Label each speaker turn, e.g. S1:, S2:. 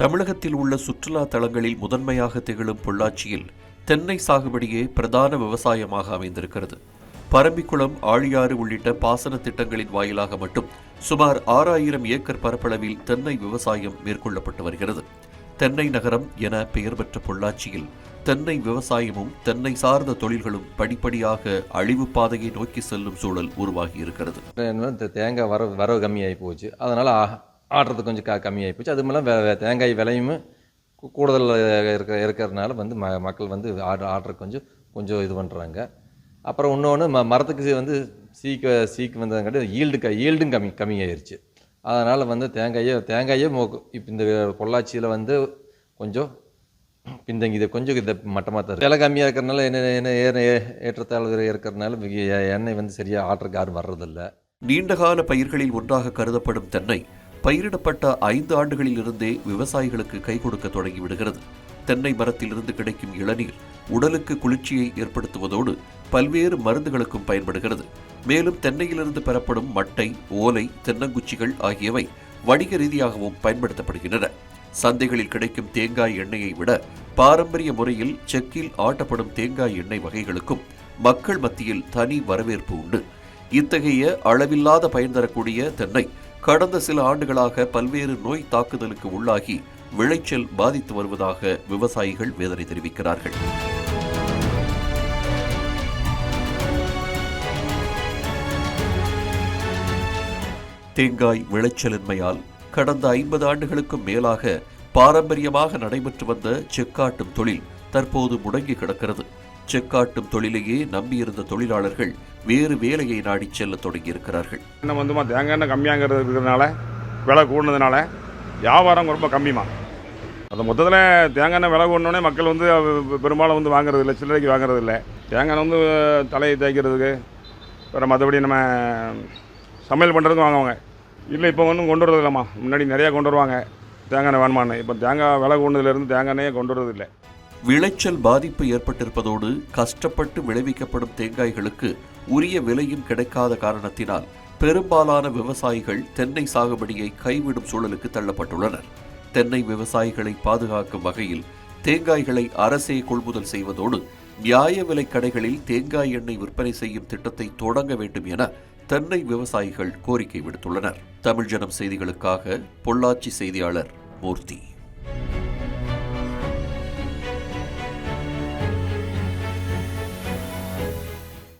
S1: தமிழகத்தில் உள்ள சுற்றுலா தலங்களில் முதன்மையாக திகழும் பொள்ளாச்சியில் தென்னை சாகுபடியே பிரதான விவசாயமாக அமைந்திருக்கிறது. பரம்பிக்குளம் ஆழியாறு உள்ளிட்ட பாசன திட்டங்களின் வாயிலாக மட்டும் சுமார் ஆறாயிரம் ஏக்கர் பரப்பளவில் தென்னை விவசாயம் மேற்கொள்ளப்பட்டு வருகிறது. தென்னை நகரம் என பெயர் பெற்ற பொள்ளாச்சியில் தென்னை விவசாயமும் தென்னை சார்ந்த தொழில்களும் படிப்படியாக அழிவு பாதையை நோக்கி செல்லும் சூழல் உருவாகி இருக்கிறது
S2: இந்த தேங்காய் வரவு வரவு கம்மியாகி போச்சு. அதனால் ஆடுறது கொஞ்சம் க கம்மியாகி போச்சு. அது மேலே வே- தேங்காய் விலையும் கூடுதல் இருக்க இருக்கிறதுனால வந்து ம மக்கள் வந்து ஆடு ஆர்டர் கொஞ்சம் கொஞ்சம் இது பண்ணுறாங்க அப்புறம் இன்னொன்று ம மரத்துக்கு வந்து சீக்கு சீக்கு வந்ததுங்காட்டி ஈல்டு க ஈல்டும் கம்மி கம்மியாயிருச்சு. அதனால் வந்து தேங்காயே தேங்காயே இப்போ இந்த பொள்ளாச்சியில் வந்து கொஞ்சம் பின்தங்கிது கொஞ்சம் இதை மட்டமாக தான் விலை கம்மியாக இருக்கிறனால என்ன என்ன ஏற ஏற்றத்தாழ்வு இருக்கிறதுனால எ- எண்ணெய் வந்து சரியாக ஆர்டருக்கு யாரும் வர்றதில்லை.
S1: நீண்டகால பயிர்களில் ஒன்றாக கருதப்படும் தென்னை பயிரிடப்பட்ட ஐந்து ஆண்டுகளில் இருந்தே விவசாயிகளுக்கு கை கொடுக்க தொடங்கிவிடுகிறது. தென்னை மரத்திலிருந்து கிடைக்கும் இளநீர் உடலுக்கு குளிர்ச்சியை ஏற்படுத்துவதோடு பல்வேறு மருந்துகளுக்கும் பயன்படுகிறது. மேலும் தென்னையிலிருந்து பெறப்படும் மட்டை ஓலை தென்னங்குச்சிகள் ஆகியவை வணிக ரீதியாகவும் பயன்படுத்தப்படுகின்றன. சந்தைகளில் கிடைக்கும் தேங்காய் எண்ணெயை விட பாரம்பரிய முறையில் செக்கில் ஆட்டப்படும் தேங்காய் எண்ணெய் வகைகளுக்கும் மக்கள் மத்தியில் தனி வரவேற்பு உண்டு. இத்தகைய அளவில்லாத பயன் தரக்கூடிய தென்னை கடந்த சில ஆண்டுகளாக பல்வேறு நோய் தாக்குதலுக்கு உள்ளாகி விளைச்சல் பாதித்து வருவதாக விவசாயிகள் வேதனை தெரிவிக்கிறார்கள். தேங்காய் விளைச்சலின்மையால் கடந்த ஐம்பது ஆண்டுகளுக்கும் மேலாக பாரம்பரியமாக நடைபெற்று வந்த செக்காட்டும் தொழில் தற்போது முடங்கி கிடக்கிறது. செக்காட்டும் தொழிலையே நம்பியிருந்த தொழிலாளர்கள் வேறு வேலையை நாடி செல்ல தொடங்கியிருக்கிறார்கள்.
S3: எண்ணெய் வந்துமா தேங்காய் எண்ணெய் கம்மியாங்கிறது இருக்கிறதுனால விலை கூடுனதுனால வியாபாரம் ரொம்ப கம்மிமா அது மொத்தத்தில் தேங்காய் எண்ணெய் விலை கூடனோடனே மக்கள் வந்து பெரும்பாலும் வந்து வாங்குறது இல்லை சில்லறைக்கு வாங்குறது இல்லை தேங்காய் எண்ணெய் வந்து தலையை தேய்க்கிறதுக்கு வேறு மற்றபடி நம்ம சமையல் பண்ணுறதுக்கும் வாங்குவாங்க. இல்லை இப்போ ஒன்றும் கொண்டு வரது இல்லைம்மா முன்னாடி நிறையா கொண்டு வருவாங்க தேங்காய் எண்ணெய் வேணுமான்னு இப்போ தேங்காய் விலை கூடுனதுலேருந்து தேங்காய் எண்ணெயே கொண்டு வரது இல்லை
S1: விளைச்சல் பாதிப்பு ஏற்பட்டிருப்பதோடு கஷ்டப்பட்டு விளைவிக்கப்படும் தேங்காய்களுக்கு உரிய விலையும் கிடைக்காத காரணத்தினால் பெரும்பாலான விவசாயிகள் தென்னை சாகுபடியை கைவிடும் சூழலுக்கு தள்ளப்பட்டுள்ளனர். தென்னை விவசாயிகளை பாதுகாக்கும் வகையில் தேங்காய்களை அரசே கொள்முதல் செய்வதோடு நியாய விலைக் கடைகளில் தேங்காய் எண்ணெய் விற்பனை செய்யும் திட்டத்தை தொடங்க வேண்டும் என தென்னை விவசாயிகள் கோரிக்கை விடுத்துள்ளனர். தமிழ் ஜனம் செய்திகளுக்காக பொள்ளாச்சி செய்தியாளர் மூர்த்தி.